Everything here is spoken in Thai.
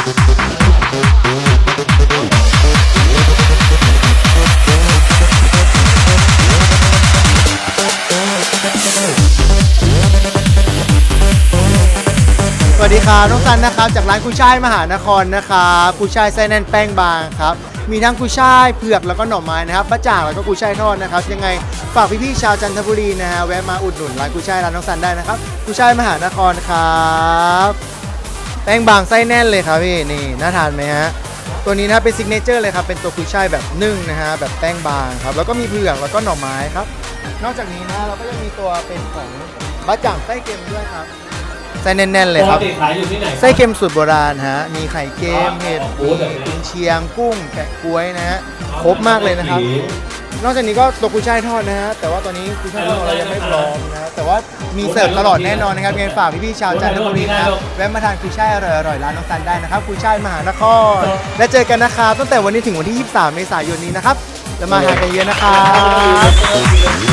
สวัสดีครับน้องซันนะครับจากร้านกุยช่ายมหานครนะครับกุยช่ายไส้แน่นแป้งบางครับมีทั้งกุยช่ายเผือกแล้วก็หน่อไม้นะครับบะจ่างแล้วก็กุยช่ายทอดนะครับยังไงฝากพี่ๆชาวจันทบุรีนะฮะแวะมาอุดหนุนร้านกุยช่ายร้านน้องซันได้นะครับกุยช่ายมหานครครับ แป้งบางไส้แน่นเลยครับพี่นี่น่าทานไหมฮะตัวนี้นะเป็นซิกเนเจอร์เลยครับเป็นตัวกุยช่ายแบบนึ่งนะฮะแบบแป้งบางครับแล้วก็มีเผือกแล้วก็หน่อไม้ครับ นอกจากนี้นะเราก็ยังมีตัวเป็นของบะจ่างไส้เค็มด้วยครับไส้แน่นๆเลยปคกรับติขายอยู่ที่ไหนครับ ไส้เค็มสูตรโบราณฮะมีไข่เค็มอ๋อเห็ดโอ้มีโหแบบนี้ กุนเชียงกุ้งแกะกล้วยนะฮะครบมากเลยนะครับ นอกจากนี้ก็ตัวกุยช่ายทอดนะฮะแต่ว่าตอนนี้กุยช่ายทอดของเรายังไม่พร้อมนะฮะแต่ว่ามีเสิร์ฟตลอดแน่นอนนะครับยังไงฝากพี่ๆชาวจันทบุรีนะครับแวะมาทานกุยช่ายอร่อยๆร้านน้องซันได้นะครับกุยช่ายมหานครและเจอกันนะครับตั้งแต่วันนี้ถึงวันที่ 23 เมษายนนี้นะครับแล้วมาหากันเยอะนะครับ